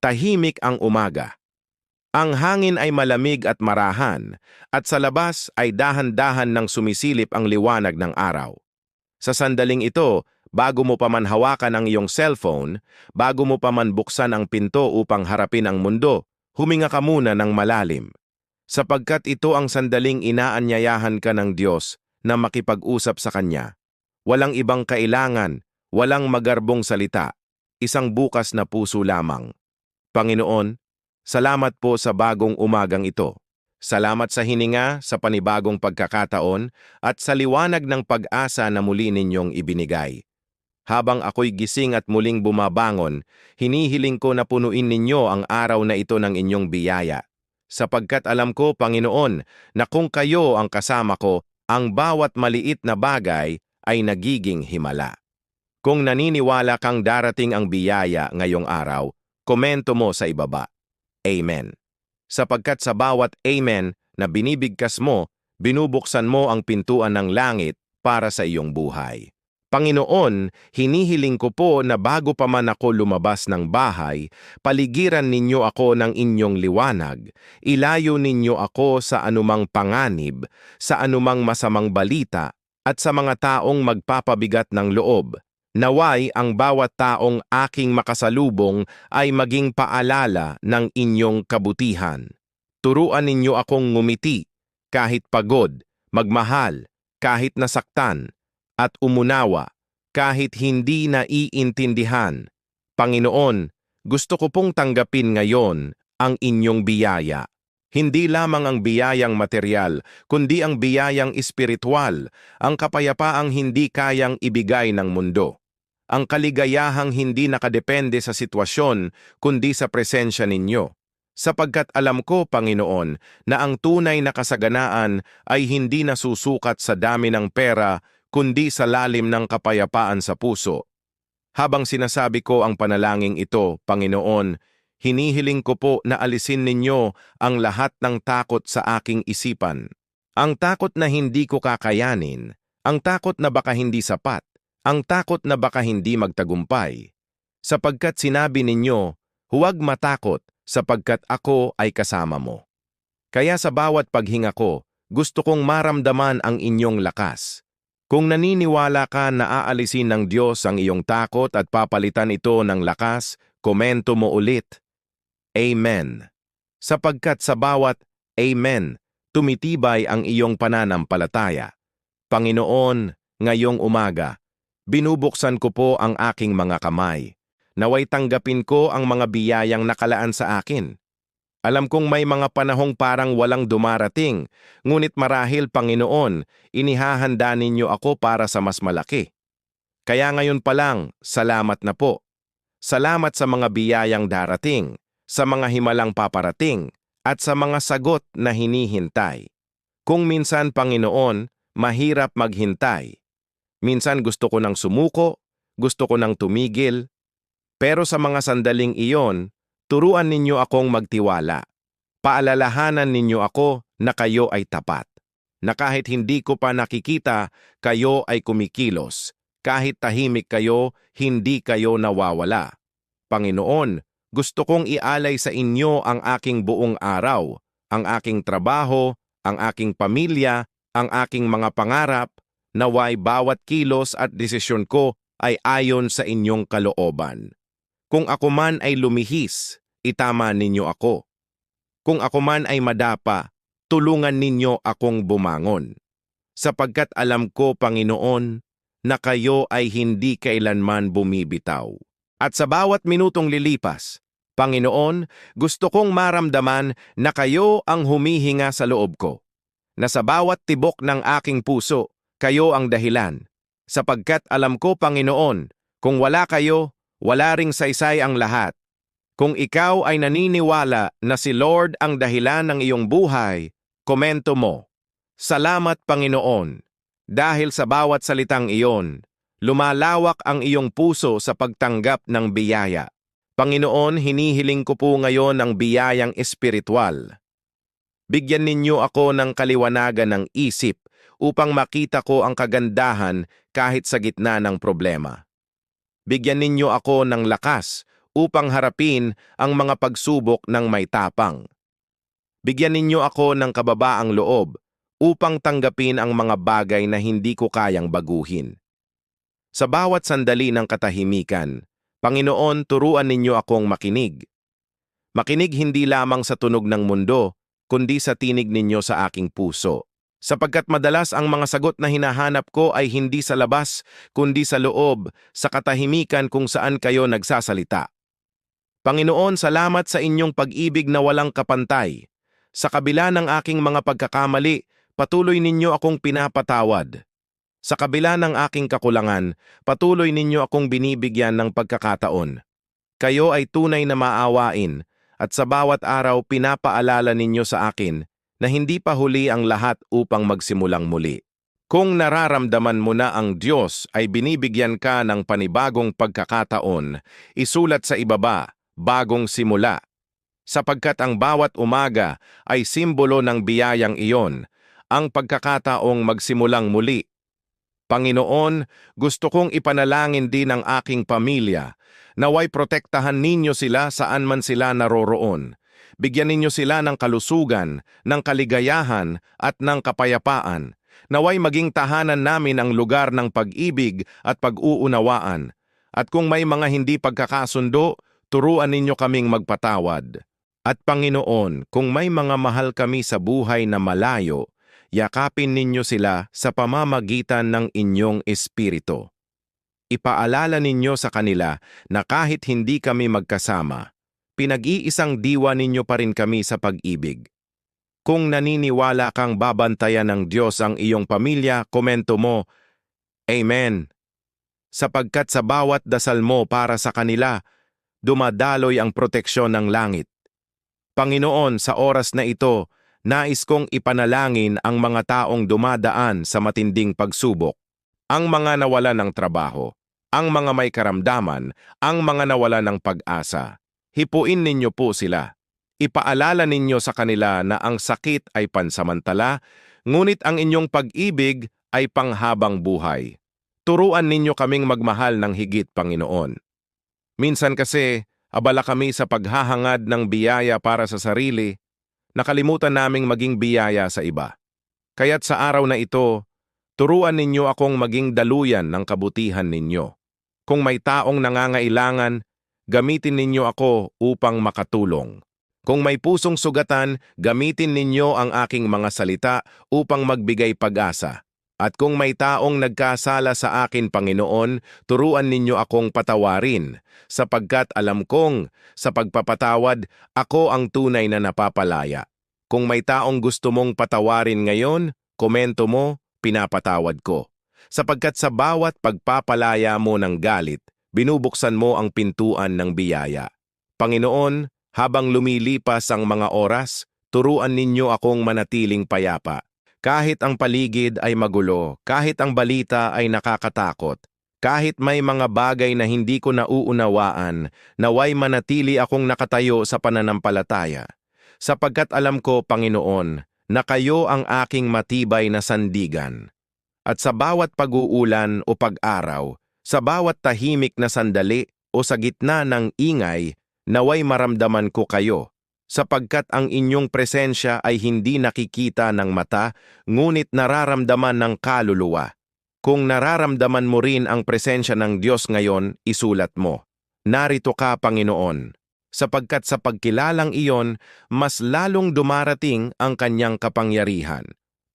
tahimik ang umaga. Ang hangin ay malamig at marahan, at sa labas ay dahan-dahan ng sumisilip ang liwanag ng araw. Sa sandaling ito, bago mo pa man hawakan ang iyong cellphone, bago mo pa man buksan ang pinto upang harapin ang mundo, huminga ka muna ng malalim. Sapagkat ito ang sandaling inaanyayahan ka ng Diyos na makipag-usap sa Kanya. Walang ibang kailangan, walang magarbong salita, isang bukas na puso lamang. Panginoon, salamat po sa bagong umagang ito. Salamat sa hininga, sa panibagong pagkakataon, at sa liwanag ng pag-asa na muli ninyong ibinigay. Habang ako'y gising at muling bumabangon, hinihiling ko na punuin ninyo ang araw na ito ng inyong biyaya. Sapagkat alam ko, Panginoon, na kung kayo ang kasama ko, ang bawat maliit na bagay ay nagiging himala. Kung naniniwala kang darating ang biyaya ngayong araw, komento mo sa ibaba. Amen. Sapagkat sa bawat amen na binibigkas mo, binubuksan mo ang pintuan ng langit para sa iyong buhay. Panginoon, hinihiling ko po na bago pa man ako lumabas ng bahay, paligiran ninyo ako ng inyong liwanag, ilayo ninyo ako sa anumang panganib, sa anumang masamang balita, at sa mga taong magpapabigat ng loob. Naway ang bawat taong aking makasalubong ay maging paalala ng inyong kabutihan. Turuan ninyo akong ngumiti, kahit pagod, magmahal, kahit nasaktan, at umunawa, kahit hindi naiintindihan. Panginoon, gusto ko pong tanggapin ngayon ang inyong biyaya. Hindi lamang ang biyayang material, kundi ang biyayang espiritual, ang kapayapaang hindi kayang ibigay ng mundo. Ang kaligayahang hindi nakadepende sa sitwasyon, kundi sa presensya ninyo. Sapagkat alam ko, Panginoon, na ang tunay na kasaganaan ay hindi nasusukat sa dami ng pera, kundi sa lalim ng kapayapaan sa puso. Habang sinasabi ko ang panalangin ito, Panginoon, hinihiling ko po na alisin ninyo ang lahat ng takot sa aking isipan. Ang takot na hindi ko kakayanin, ang takot na baka hindi sapat, ang takot na baka hindi magtagumpay. Sapagkat sinabi ninyo, huwag matakot sapagkat ako ay kasama mo. Kaya sa bawat paghinga ko, gusto kong maramdaman ang inyong lakas. Kung naniniwala ka na aalisin ng Diyos ang iyong takot at papalitan ito ng lakas, komento mo ulit. Amen. Sapagkat sa bawat Amen, tumitibay ang iyong pananampalataya. Panginoon, ngayong umaga, binubuksan ko po ang aking mga kamay. Naway tanggapin ko ang mga biyayang nakalaan sa akin. Alam kong may mga panahong parang walang dumarating, ngunit marahil Panginoon, inihahanda ninyo ako para sa mas malaki. Kaya ngayon pa lang, salamat na po. Salamat sa mga biyayang darating, sa mga himalang paparating, at sa mga sagot na hinihintay. Kung minsan, Panginoon, mahirap maghintay. Minsan gusto ko nang sumuko, gusto ko nang tumigil, pero sa mga sandaling iyon, Turuan ninyo akong magtiwala. Paalalahanan ninyo ako na kayo ay tapat. Na kahit hindi ko pa nakikita, kayo ay kumikilos. Kahit tahimik kayo, hindi kayo nawawala. Panginoon, gusto kong ialay sa inyo ang aking buong araw, ang aking trabaho, ang aking pamilya, ang aking mga pangarap, naway bawat kilos at desisyon ko ay ayon sa inyong kalooban. Kung ako man ay lumihis, itama ninyo ako. Kung ako man ay madapa, tulungan ninyo akong bumangon. Sapagkat alam ko, Panginoon, na kayo ay hindi kailanman bumibitaw. At sa bawat minutong lilipas, Panginoon, gusto kong maramdaman na kayo ang humihinga sa loob ko. Na sa bawat tibok ng aking puso, kayo ang dahilan. Sapagkat alam ko, Panginoon, kung wala kayo, wala ring saysay ang lahat. Kung ikaw ay naniniwala na si Lord ang dahilan ng iyong buhay, komento mo. Salamat Panginoon, dahil sa bawat salitang iyon, lumalawak ang iyong puso sa pagtanggap ng biyaya. Panginoon, hinihiling ko po ngayon ang biyayang espiritual. Bigyan ninyo ako ng kaliwanagan ng isip upang makita ko ang kagandahan kahit sa gitna ng problema. Bigyan ninyo ako ng lakas upang harapin ang mga pagsubok ng may tapang. Bigyan ninyo ako ng kababaang loob upang tanggapin ang mga bagay na hindi ko kayang baguhin. Sa bawat sandali ng katahimikan, Panginoon, turuan ninyo akong makinig. Makinig hindi lamang sa tunog ng mundo, kundi sa tinig ninyo sa aking puso. Sapagkat madalas ang mga sagot na hinahanap ko ay hindi sa labas, kundi sa loob, sa katahimikan kung saan kayo nagsasalita. Panginoon, salamat sa inyong pag-ibig na walang kapantay. Sa kabila ng aking mga pagkakamali, patuloy ninyo akong pinapatawad. Sa kabila ng aking kakulangan, patuloy ninyo akong binibigyan ng pagkakataon. Kayo ay tunay na maawain, at sa bawat araw pinapaalala ninyo sa akin na hindi pa huli ang lahat upang magsimulang muli. Kung nararamdaman mo na ang Diyos ay binibigyan ka ng panibagong pagkakataon, isulat sa ibaba, bagong simula. Sapagkat ang bawat umaga ay simbolo ng biyayang iyon, ang pagkakataong magsimulang muli. Panginoon, gusto kong ipanalangin din ang aking pamilya, naway protektahan ninyo sila saan man sila naroroon. Bigyan ninyo sila ng kalusugan, ng kaligayahan at ng kapayapaan. Naway maging tahanan namin ang lugar ng pag-ibig at pag-uunawaan. At kung may mga hindi pagkakasundo, turuan ninyo kaming magpatawad. At Panginoon, kung may mga mahal kami sa buhay na malayo, yakapin ninyo sila sa pamamagitan ng inyong espiritu. Ipaalala ninyo sa kanila na kahit hindi kami magkasama, pinag-iisang diwa ninyo pa rin kami sa pag-ibig. Kung naniniwala kang babantayan ng Diyos ang iyong pamilya, komento mo, Amen. Sapagkat sa bawat dasal mo para sa kanila, dumadaloy ang proteksyon ng langit. Panginoon, sa oras na ito, nais kong ipanalangin ang mga taong dumadaan sa matinding pagsubok, ang mga nawala ng trabaho, ang mga may karamdaman, ang mga nawala ng pag-asa. Hipuin ninyo po sila. Ipaalala ninyo sa kanila na ang sakit ay pansamantala, ngunit ang inyong pag-ibig ay panghabang buhay. Turuan ninyo kaming magmahal ng higit, Panginoon. Minsan kasi, abala kami sa paghahangad ng biyaya para sa sarili, nakalimutan naming maging biyaya sa iba. Kaya't sa araw na ito, turuan ninyo akong maging daluyan ng kabutihan ninyo. Kung may taong nangangailangan, gamitin ninyo ako upang makatulong. Kung may pusong sugatan, gamitin ninyo ang aking mga salita upang magbigay pag-asa. At kung may taong nagkasala sa akin, Panginoon, turuan ninyo akong patawarin, sapagkat alam kong sa pagpapatawad, ako ang tunay na napapalaya. Kung may taong gusto mong patawarin ngayon, komento mo, pinapatawad ko. Sapagkat sa bawat pagpapalaya mo ng galit, binubuksan mo ang pintuan ng biyaya. Panginoon, habang lumilipas ang mga oras, turuan ninyo akong manatiling payapa. Kahit ang paligid ay magulo, kahit ang balita ay nakakatakot, kahit may mga bagay na hindi ko nauunawaan, naway manatili akong nakatayo sa pananampalataya. Sapagkat alam ko, Panginoon, na kayo ang aking matibay na sandigan. At sa bawat pag-uulan o pag-araw, sa bawat tahimik na sandali o sa gitna ng ingay, naway maramdaman ko kayo sapagkat ang inyong presensya ay hindi nakikita ng mata, ngunit nararamdaman ng kaluluwa. Kung nararamdaman mo rin ang presensya ng Diyos ngayon, isulat mo. Narito ka, Panginoon, sapagkat sa pagkilalang iyon, mas lalong dumarating ang kanyang kapangyarihan.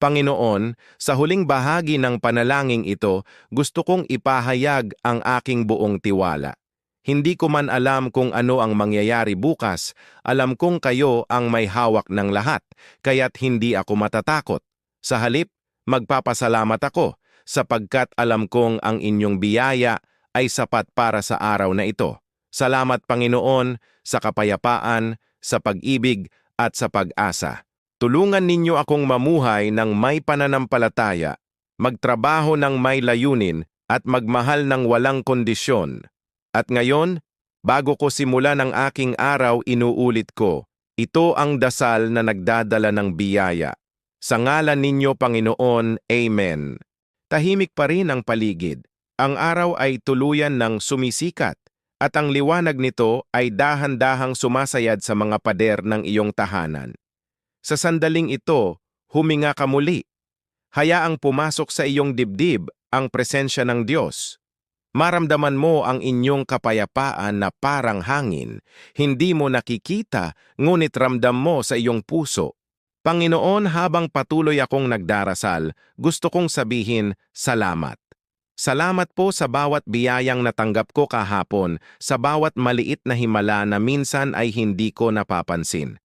Panginoon, sa huling bahagi ng panalangin ito, gusto kong ipahayag ang aking buong tiwala. Hindi ko man alam kung ano ang mangyayari bukas, alam kong kayo ang may hawak ng lahat, kaya't hindi ako matatakot. Sa halip, magpapasalamat ako, sapagkat alam kong ang inyong biyaya ay sapat para sa araw na ito. Salamat Panginoon sa kapayapaan, sa pag-ibig at sa pag-asa. Tulungan ninyo akong mamuhay ng may pananampalataya, magtrabaho ng may layunin at magmahal ng walang kondisyon. At ngayon, bago ko simulan ang aking araw, inuulit ko, ito ang dasal na nagdadala ng biyaya. Sa ngalan ninyo, Panginoon, Amen. Tahimik pa rin ang paligid. Ang araw ay tuluyan ng sumisikat at ang liwanag nito ay dahan-dahang sumasayad sa mga pader ng iyong tahanan. Sa sandaling ito, huminga ka muli. Hayaang pumasok sa iyong dibdib ang presensya ng Diyos. Maramdaman mo ang inyong kapayapaan na parang hangin. Hindi mo nakikita, ngunit ramdam mo sa iyong puso. Panginoon, habang patuloy akong nagdarasal, gusto kong sabihin, salamat. Salamat po sa bawat biyayang natanggap ko kahapon, sa bawat maliit na himala na minsan ay hindi ko napapansin.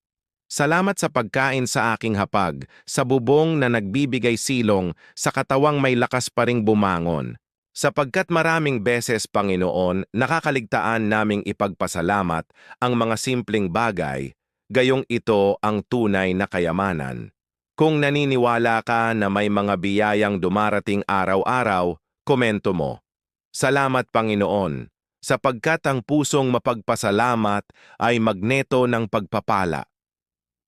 Salamat sa pagkain sa aking hapag, sa bubong na nagbibigay silong, sa katawang may lakas pa ring bumangon. Sapagkat maraming beses, Panginoon, nakakaligtaan naming ipagpasalamat ang mga simpleng bagay, gayong ito ang tunay na kayamanan. Kung naniniwala ka na may mga biyayang dumarating araw-araw, komento mo. Salamat, Panginoon, sapagkat ang pusong mapagpasalamat ay magneto ng pagpapala.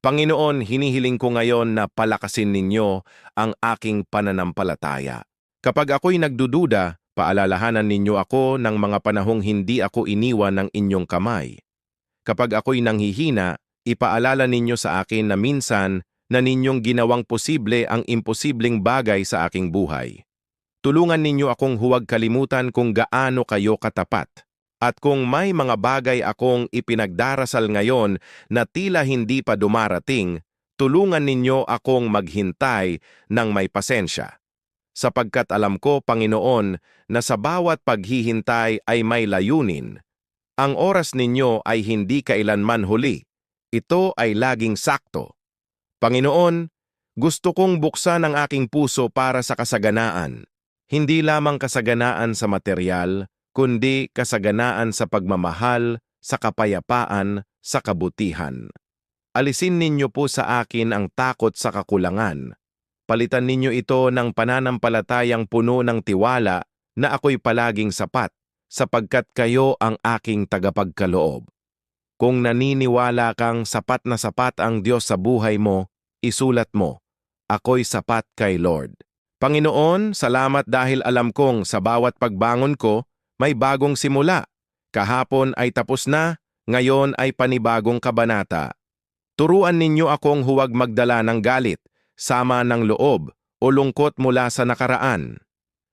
Panginoon, hinihiling ko ngayon na palakasin ninyo ang aking pananampalataya. Kapag ako'y nagdududa, paalalahanan ninyo ako ng mga panahong hindi ako iniwan ng inyong kamay. Kapag ako'y nanghihina, ipaalala ninyo sa akin na minsan na ninyong ginawang posible ang imposibleng bagay sa aking buhay. Tulungan ninyo akong huwag kalimutan kung gaano kayo katapat. At kung may mga bagay akong ipinagdarasal ngayon na tila hindi pa dumarating, tulungan ninyo akong maghintay ng may pasensya. Sapagkat alam ko, Panginoon, na sa bawat paghihintay ay may layunin. Ang oras ninyo ay hindi kailanman huli. Ito ay laging sakto. Panginoon, gusto kong buksan ang aking puso para sa kasaganaan. Hindi lamang kasaganaan sa material, kundi kasaganaan sa pagmamahal, sa kapayapaan, sa kabutihan. Alisin ninyo po sa akin ang takot sa kakulangan. Palitan ninyo ito ng pananampalatayang puno ng tiwala na ako'y palaging sapat, sapagkat kayo ang aking tagapagkaloob. Kung naniniwala kang sapat na sapat ang Diyos sa buhay mo, isulat mo, ako'y sapat kay Lord. Panginoon, salamat dahil alam kong sa bawat pagbangon ko, may bagong simula. Kahapon ay tapos na, ngayon ay panibagong kabanata. Turuan ninyo akong huwag magdala ng galit, sama ng loob, o lungkot mula sa nakaraan.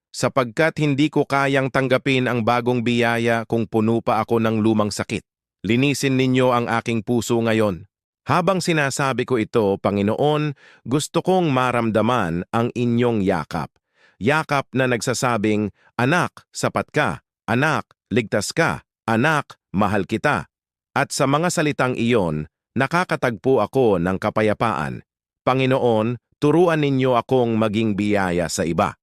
Sapagkat hindi ko kayang tanggapin ang bagong biyaya kung puno pa ako ng lumang sakit. Linisin ninyo ang aking puso ngayon. Habang sinasabi ko ito, Panginoon, gusto kong maramdaman ang inyong yakap. Yakap na nagsasabing, Anak, sapat ka. Anak, ligtas ka. Anak, mahal kita. At sa mga salitang iyon, nakakatagpo ako ng kapayapaan. Panginoon, turuan ninyo akong maging biyaya sa iba.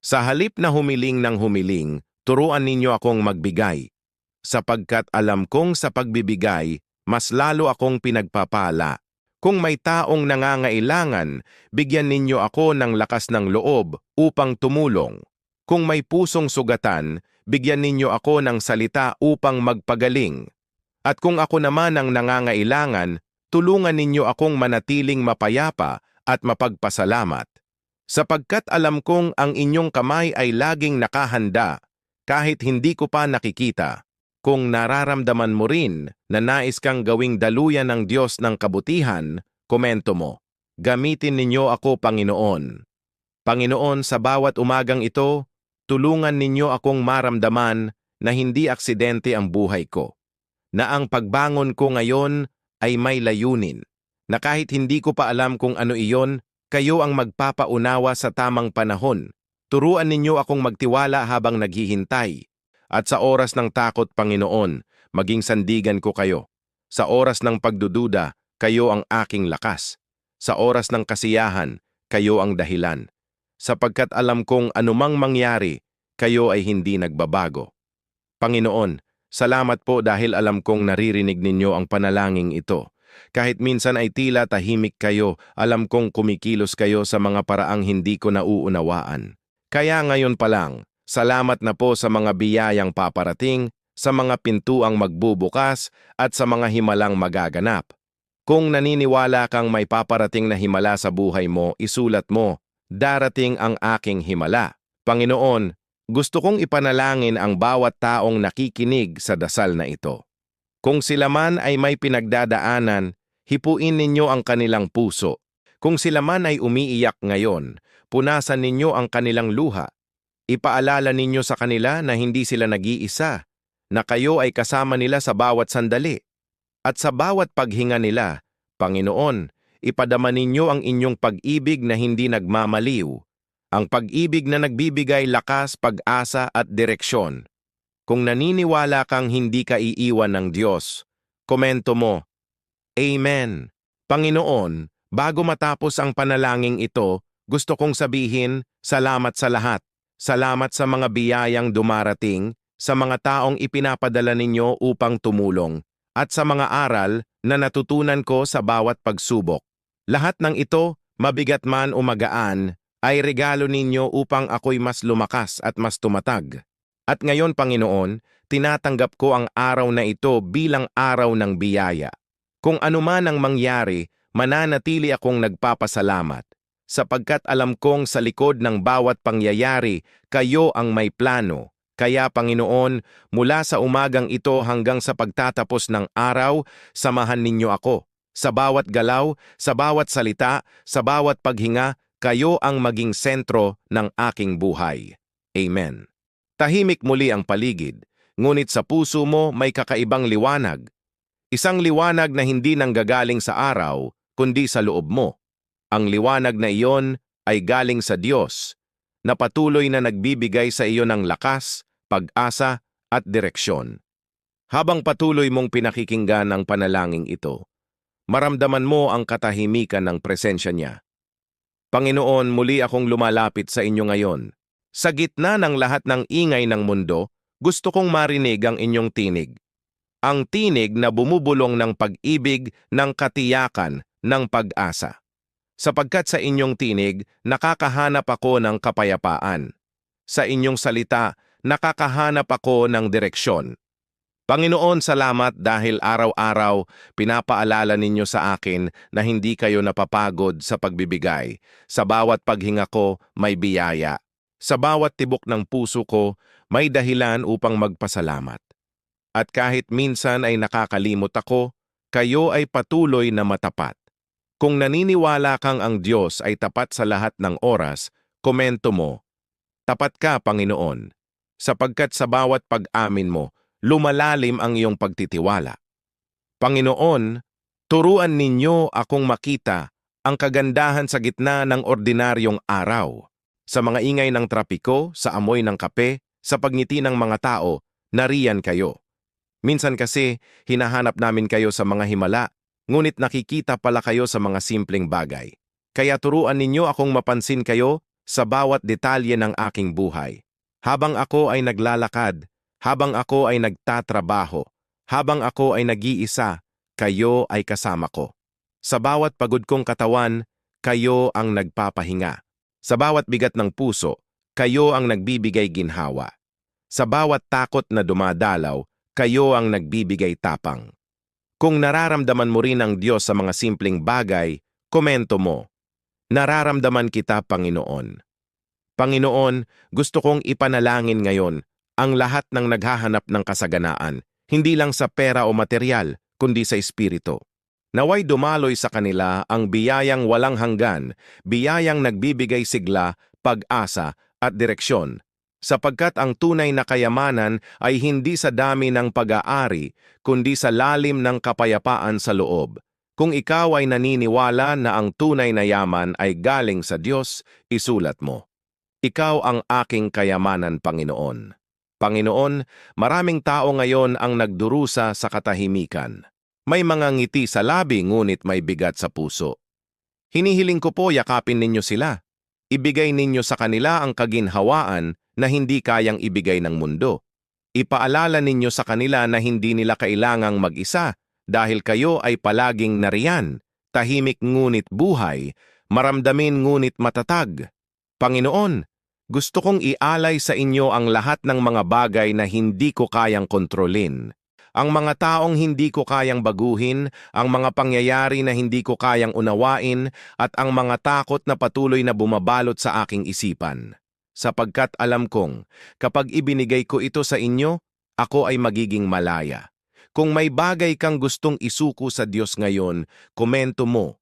Sa halip na humiling ng humiling, turuan ninyo akong magbigay. Sapagkat alam kong sa pagbibigay, mas lalo akong pinagpapala. Kung may taong nangangailangan, bigyan ninyo ako ng lakas ng loob upang tumulong. Kung may pusong sugatan, bigyan ninyo ako ng salita upang magpagaling. At kung ako naman ang nangangailangan, tulungan ninyo akong manatiling mapayapa at mapagpasalamat. Sapagkat alam kong ang inyong kamay ay laging nakahanda, kahit hindi ko pa nakikita. Kung nararamdaman mo rin na nais kang gawing daluyan ng Diyos ng kabutihan, komento mo. Gamitin ninyo ako, Panginoon. Panginoon, sa bawat umagang ito, tulungan ninyo akong maramdaman na hindi aksidente ang buhay ko, na ang pagbangon ko ngayon ay may layunin, na kahit hindi ko pa alam kung ano iyon, kayo ang magpapaunawa sa tamang panahon. Turuan ninyo akong magtiwala habang naghihintay. At sa oras ng takot, Panginoon, maging sandigan ko kayo. Sa oras ng pagdududa, kayo ang aking lakas. Sa oras ng kasiyahan, kayo ang dahilan sapagkat alam kong anumang mangyari, kayo ay hindi nagbabago. Panginoon, salamat po dahil alam kong naririnig ninyo ang panalangin ito. Kahit minsan ay tila tahimik kayo, alam kong kumikilos kayo sa mga paraang hindi ko nauunawaan. Kaya ngayon pa lang, salamat na po sa mga biyayang paparating, sa mga pintuang magbubukas, at sa mga himalang magaganap. Kung naniniwala kang may paparating na himala sa buhay mo, isulat mo, darating ang aking himala. Panginoon, gusto kong ipanalangin ang bawat taong nakikinig sa dasal na ito. Kung sila man ay may pinagdadaanan, hipuin ninyo ang kanilang puso. Kung sila man ay umiiyak ngayon, punasan ninyo ang kanilang luha. Ipaalala ninyo sa kanila na hindi sila nag-iisa, na kayo ay kasama nila sa bawat sandali. At sa bawat paghinga nila, Panginoon, ipadama ninyo ang inyong pag-ibig na hindi nagmamaliw, ang pag-ibig na nagbibigay lakas, pag-asa at direksyon. Kung naniniwala kang hindi ka iiwan ng Diyos, komento mo, Amen. Panginoon, bago matapos ang panalangin ito, gusto kong sabihin, salamat sa lahat. Salamat sa mga biyayang dumarating, sa mga taong ipinapadala ninyo upang tumulong, at sa mga aral na natutunan ko sa bawat pagsubok. Lahat ng ito, mabigat man o magaan, ay regalo ninyo upang ako'y mas lumakas at mas tumatag. At ngayon, Panginoon, tinatanggap ko ang araw na ito bilang araw ng biyaya. Kung anuman ang mangyari, mananatili akong nagpapasalamat, sapagkat alam kong sa likod ng bawat pangyayari, kayo ang may plano. Kaya, Panginoon, mula sa umagang ito hanggang sa pagtatapos ng araw, samahan ninyo ako. Sa bawat galaw, sa bawat salita, sa bawat paghinga, kayo ang maging sentro ng aking buhay. Amen. Tahimik muli ang paligid, ngunit sa puso mo may kakaibang liwanag. Isang liwanag na hindi nanggagaling sa araw, kundi sa loob mo. Ang liwanag na iyon ay galing sa Diyos, na patuloy na nagbibigay sa iyo ng lakas, pag-asa at direksyon. Habang patuloy mong pinakikinggan ang panalangin ito, maramdaman mo ang katahimikan ng presensya niya. Panginoon, muli akong lumalapit sa inyo ngayon. Sa gitna ng lahat ng ingay ng mundo, gusto kong marinig ang inyong tinig. Ang tinig na bumubulong ng pag-ibig, ng katiyakan, ng pag-asa. Sapagkat sa inyong tinig, nakakahanap ako ng kapayapaan. Sa inyong salita, nakakahanap ako ng direksyon. Panginoon, salamat dahil araw-araw pinapaalala ninyo sa akin na hindi kayo napapagod sa pagbibigay. Sa bawat paghinga ko, may biyaya. Sa bawat tibok ng puso ko, may dahilan upang magpasalamat. At kahit minsan ay nakakalimot ako, kayo ay patuloy na matapat. Kung naniniwala kang ang Diyos ay tapat sa lahat ng oras, komento mo, Tapat ka, Panginoon, sapagkat sa bawat pag-amin mo, lumalalim ang iyong pagtitiwala. Panginoon, turuan ninyo akong makita ang kagandahan sa gitna ng ordinaryong araw. Sa mga ingay ng trapiko, sa amoy ng kape, sa pagngiti ng mga tao, nariyan kayo. Minsan kasi, hinahanap namin kayo sa mga himala, ngunit nakikita pala kayo sa mga simpleng bagay. Kaya turuan ninyo akong mapansin kayo sa bawat detalye ng aking buhay. Habang ako ay naglalakad, habang ako ay nagtatrabaho, habang ako ay nag-iisa, kayo ay kasama ko. Sa bawat pagod kong katawan, kayo ang nagpapahinga. Sa bawat bigat ng puso, kayo ang nagbibigay ginhawa. Sa bawat takot na dumadalaw, kayo ang nagbibigay tapang. Kung nararamdaman mo rin ang Diyos sa mga simpleng bagay, komento mo. Nararamdaman kita, Panginoon. Panginoon, gusto kong ipanalangin ngayon ang lahat ng naghahanap ng kasaganaan, hindi lang sa pera o material, kundi sa espiritu. Naway dumaloy sa kanila ang biyayang walang hanggan, biyayang nagbibigay sigla, pag-asa at direksyon, sapagkat ang tunay na kayamanan ay hindi sa dami ng pag-aari, kundi sa lalim ng kapayapaan sa loob. Kung ikaw ay naniniwala na ang tunay na yaman ay galing sa Diyos, isulat mo. Ikaw ang aking kayamanan, Panginoon. Panginoon, maraming tao ngayon ang nagdurusa sa katahimikan. May mga ngiti sa labi ngunit may bigat sa puso. Hinihiling ko po yakapin ninyo sila. Ibigay ninyo sa kanila ang kaginhawaan na hindi kayang ibigay ng mundo. Ipaalala ninyo sa kanila na hindi nila kailangang mag-isa dahil kayo ay palaging nariyan, tahimik ngunit buhay, maramdamin ngunit matatag. Panginoon, gusto kong ialay sa inyo ang lahat ng mga bagay na hindi ko kayang kontrolin. Ang mga taong hindi ko kayang baguhin, ang mga pangyayari na hindi ko kayang unawain, at ang mga takot na patuloy na bumabalot sa aking isipan. sapagkat alam kong kapag ibinigay ko ito sa inyo, ako ay magiging malaya. Kung may bagay kang gustong isuko sa Diyos ngayon, komento mo.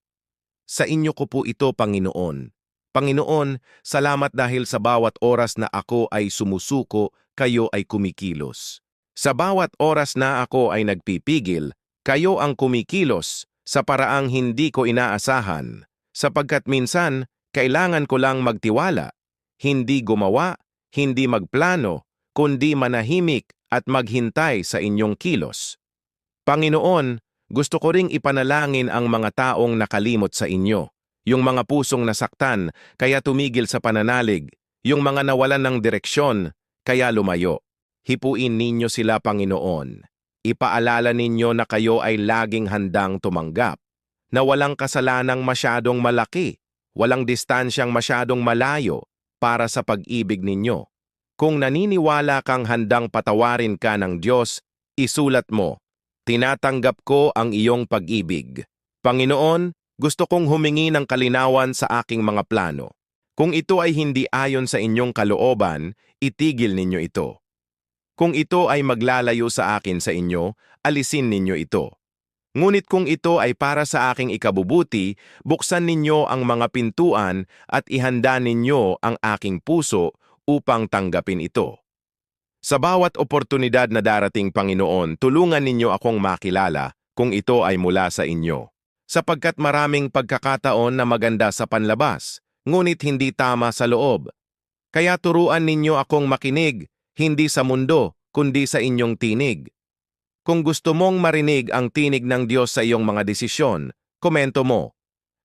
Sa inyo ko po ito, Panginoon. Panginoon, salamat dahil sa bawat oras na ako ay sumusuko, kayo ay kumikilos. Sa bawat oras na ako ay nagpipigil, kayo ang kumikilos sa paraang hindi ko inaasahan. Sapagkat minsan, kailangan ko lang magtiwala, hindi gumawa, hindi magplano, kundi manahimik at maghintay sa inyong kilos. Panginoon, gusto ko ring ipanalangin ang mga taong nakalimot sa inyo, yung mga pusong nasaktan kaya tumigil sa pananalig, yung mga nawalan ng direksyon kaya lumayo. Hipuin ninyo sila, Panginoon. Ipaalala ninyo na kayo ay laging handang tumanggap na walang kasalanang masyadong malaki, walang distansyang masyadong malayo para sa pag-ibig ninyo. Kung naniniwala kang handang patawarin ka ng Diyos, isulat mo, Tinatanggap ko ang iyong pag-ibig. Panginoon, gusto kong humingi ng kalinawan sa aking mga plano. Kung ito ay hindi ayon sa inyong kalooban, itigil ninyo ito. Kung ito ay maglalayo sa akin sa inyo, alisin ninyo ito. Ngunit kung ito ay para sa aking ikabubuti, buksan ninyo ang mga pintuan at ihanda ninyo ang aking puso upang tanggapin ito. Sa bawat oportunidad na darating Panginoon, tulungan ninyo akong makilala kung ito ay mula sa inyo. Sapagkat maraming pagkakataon na maganda sa panlabas, ngunit hindi tama sa loob. Kaya turuan ninyo akong makinig, hindi sa mundo, kundi sa inyong tinig. Kung gusto mong marinig ang tinig ng Diyos sa iyong mga desisyon, komento mo.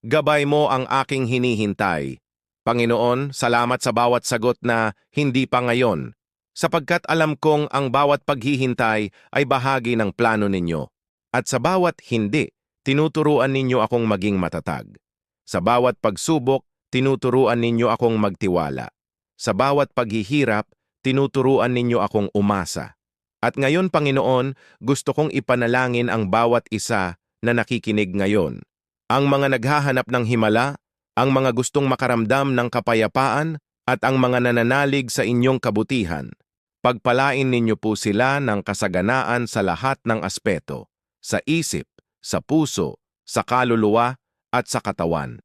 Gabay mo ang aking hinihintay. Panginoon, salamat sa bawat sagot na hindi pa ngayon, sapagkat alam kong ang bawat paghihintay ay bahagi ng plano ninyo. At sa bawat hindi, tinuturuan ninyo akong maging matatag. Sa bawat pagsubok, tinuturuan ninyo akong magtiwala. Sa bawat paghihirap, tinuturuan ninyo akong umasa. At ngayon, Panginoon, gusto kong ipanalangin ang bawat isa na nakikinig ngayon. Ang mga naghahanap ng himala, ang mga gustong makaramdam ng kapayapaan, at ang mga nananalig sa inyong kabutihan. Pagpalain ninyo po sila ng kasaganaan sa lahat ng aspeto, sa isip, sa puso, sa kaluluwa, at sa katawan.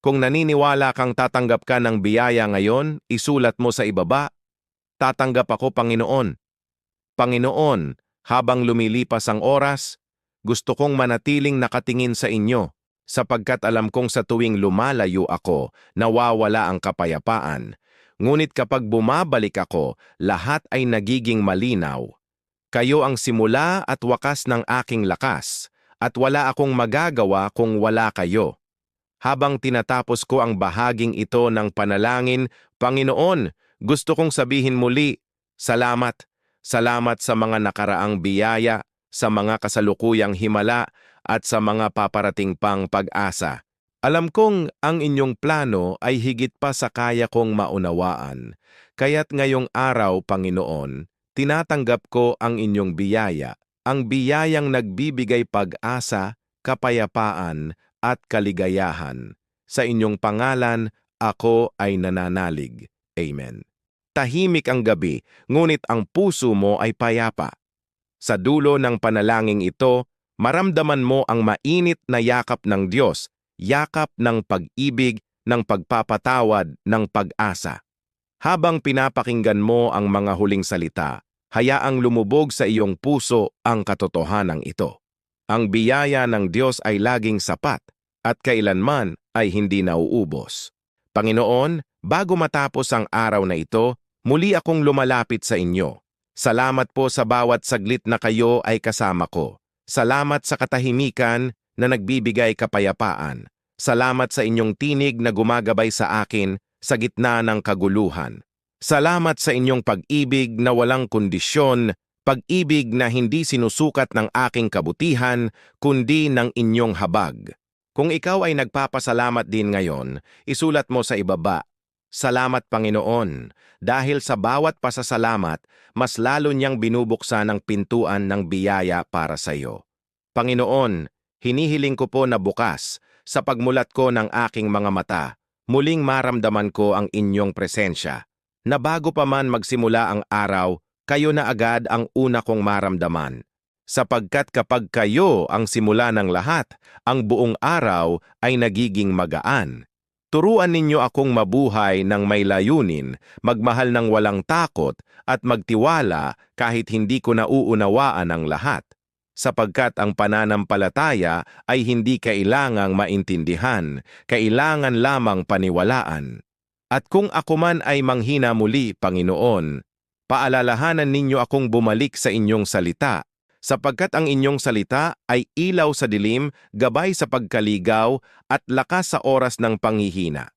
Kung naniniwala kang tatanggap ka ng biyaya ngayon, isulat mo sa ibaba, Tatanggap ako, Panginoon. Panginoon, habang lumilipas ang oras, gusto kong manatiling nakatingin sa inyo, sapagkat alam kong sa tuwing lumalayo ako, nawawala ang kapayapaan. Ngunit kapag bumabalik ako, lahat ay nagiging malinaw. Kayo ang simula at wakas ng aking lakas, at wala akong magagawa kung wala kayo. Habang tinatapos ko ang bahaging ito ng panalangin, Panginoon, gusto kong sabihin muli, salamat. Salamat sa mga nakaraang biyaya, sa mga kasalukuyang himala, at sa mga paparating pang pag-asa. Alam kong ang inyong plano ay higit pa sa kaya kong maunawaan. Kaya't ngayong araw, Panginoon, tinatanggap ko ang inyong biyaya, ang biyayang nagbibigay pag-asa, kapayapaan, at kaligayahan. Sa inyong pangalan, ako ay nananalig. Amen. Tahimik ang gabi, ngunit ang puso mo ay payapa. Sa dulo ng panalangin ito, maramdaman mo ang mainit na yakap ng Diyos, yakap ng pag-ibig, ng pagpapatawad, ng pag-asa. Habang pinapakinggan mo ang mga huling salita, hayaang lumubog sa iyong puso ang katotohanan ito. Ang biyaya ng Diyos ay laging sapat at kailanman ay hindi nauubos. Panginoon, bago matapos ang araw na ito, Muli akong lumalapit sa inyo. Salamat po sa bawat saglit na kayo ay kasama ko. Salamat sa katahimikan na nagbibigay kapayapaan. Salamat sa inyong tinig na gumagabay sa akin sa gitna ng kaguluhan. Salamat sa inyong pag-ibig na walang kondisyon, pag-ibig na hindi sinusukat ng aking kabutihan, kundi ng inyong habag. Kung ikaw ay nagpapasalamat din ngayon, isulat mo sa ibaba Salamat Panginoon, dahil sa bawat pasasalamat, mas lalo niyang binubuksan ang pintuan ng biyaya para sa iyo. Panginoon, hinihiling ko po na bukas, sa pagmulat ko ng aking mga mata, muling maramdaman ko ang inyong presensya. Na bago pa man magsimula ang araw, kayo na agad ang una kong maramdaman. Sapagkat kapag kayo ang simula ng lahat, ang buong araw ay nagiging magaan. Turuan ninyo akong mabuhay ng may layunin, magmahal ng walang takot, at magtiwala kahit hindi ko nauunawaan ang lahat. Sapagkat ang pananampalataya ay hindi kailangang maintindihan, kailangan lamang paniwalaan. At kung ako man ay manghina muli, Panginoon, paalalahanan ninyo akong bumalik sa inyong salita, sapagkat ang inyong salita ay ilaw sa dilim, gabay sa pagkaligaw, at lakas sa oras ng panghihina.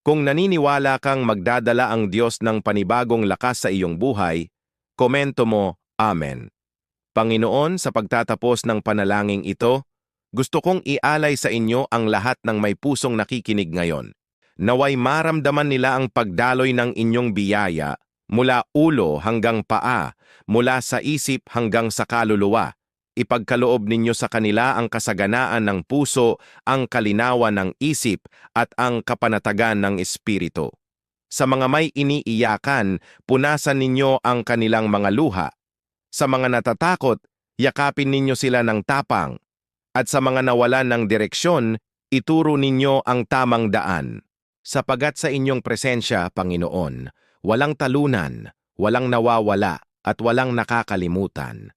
Kung naniniwala kang magdadala ang Diyos ng panibagong lakas sa iyong buhay, komento mo, Amen. Panginoon, sa pagtatapos ng panalangin ito, gusto kong ialay sa inyo ang lahat ng may pusong nakikinig ngayon. Naway maramdaman nila ang pagdaloy ng inyong biyaya mula ulo hanggang paa, mula sa isip hanggang sa kaluluwa. Ipagkaloob ninyo sa kanila ang kasaganaan ng puso, ang kalinawan ng isip, at ang kapanatagan ng espiritu. Sa mga may iniiyakan, punasan ninyo ang kanilang mga luha. Sa mga natatakot, yakapin ninyo sila ng tapang. At sa mga nawalan ng direksyon, ituro ninyo ang tamang daan. Sapagat sa inyong presensya, Panginoon, walang talunan, walang nawawala, at walang nakakalimutan.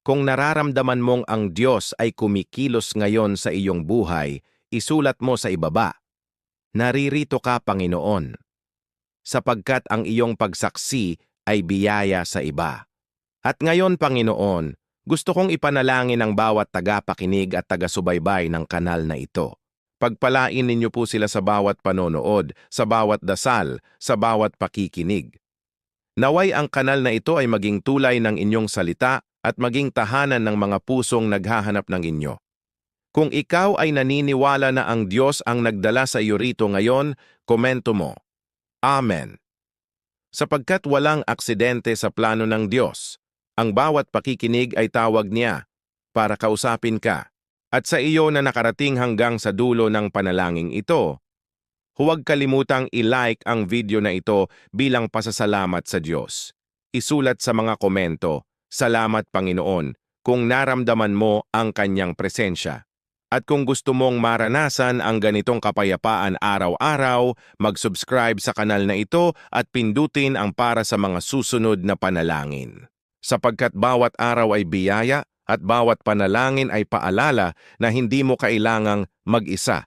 Kung nararamdaman mong ang Diyos ay kumikilos ngayon sa iyong buhay, isulat mo sa ibaba. Naririto ka, Panginoon, sapagkat ang iyong pagsaksi ay biyaya sa iba. At ngayon, Panginoon, gusto kong ipanalangin ang bawat tagapakinig at taga-subaybay ng kanal na ito. Pagpalain ninyo po sila sa bawat panonood, sa bawat dasal, sa bawat pakikinig. Naway ang kanal na ito ay maging tulay ng inyong salita at maging tahanan ng mga pusong naghahanap ng inyo. Kung ikaw ay naniniwala na ang Diyos ang nagdala sa iyo rito ngayon, komento mo. Amen. Sapagkat walang aksidente sa plano ng Diyos, ang bawat pakikinig ay tawag niya para kausapin ka. At sa iyo na nakarating hanggang sa dulo ng panalangin ito, huwag kalimutang i-like ang video na ito bilang pasasalamat sa Diyos. Isulat sa mga komento, Salamat Panginoon, kung naramdaman mo ang kanyang presensya. At kung gusto mong maranasan ang ganitong kapayapaan araw-araw, mag-subscribe sa kanal na ito at pindutin ang para sa mga susunod na panalangin. Sapagkat bawat araw ay biyaya at bawat panalangin ay paalala na hindi mo kailangang mag-isa.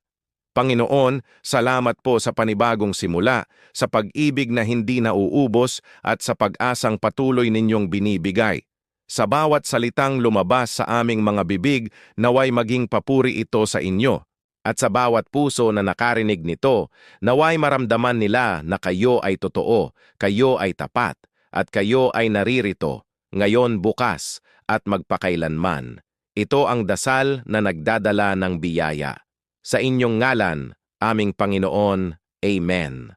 Panginoon, salamat po sa panibagong simula, sa pag-ibig na hindi nauubos at sa pag-asang patuloy ninyong binibigay. Sa bawat salitang lumabas sa aming mga bibig, naway maging papuri ito sa inyo. At sa bawat puso na nakarinig nito, naway maramdaman nila na kayo ay totoo, kayo ay tapat, at kayo ay naririto, ngayon bukas, at magpakailanman. Ito ang dasal na nagdadala ng biyaya. Sa inyong ngalan, aming Panginoon, Amen.